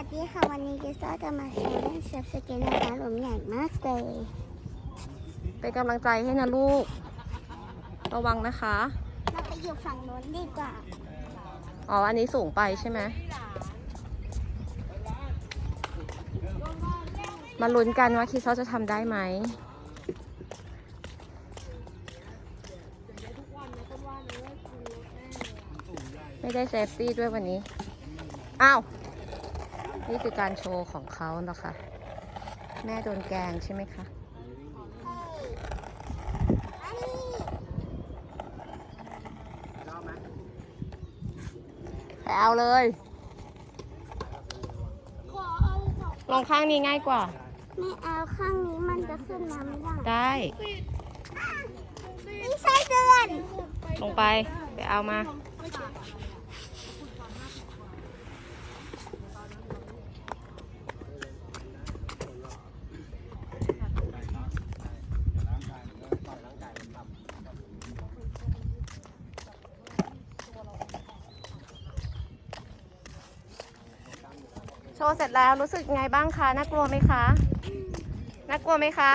วัสดีค่ะ วันนี้กิซ่าจะมาโชว์เล่นเซิร์ฟสเก็ตนะคะหลุมใหญ่มากเลย เป็นกำลังใจให้นะลูก ระวังนะคะ เราไปอยู่ฝั่งโน้นดีกว่า อ๋อ อันนี้สูงไปใช่ไหม มาลุ้นกันว่าคิดเขาจะทำได้ไหม ไม่ได้เซฟตี้ด้วยวันนี้ อ้าว นี่คือการโชว์ของเขานะคะ แม่โดนแกล้งใช่ไหมคะอันนี้ไปเอาเลย ลงข้างนี้ง่ายกว่า ไม่เอาข้างนี้มันจะขึ้นมาไม่ได้ ได้ ไม่ใช่เดือน ลงไป ไปเอามา โชว์เสร็จแล้วรู้สึกไงบ้างคะ น่ากลัวไหมคะ น่ากลัวไหมคะ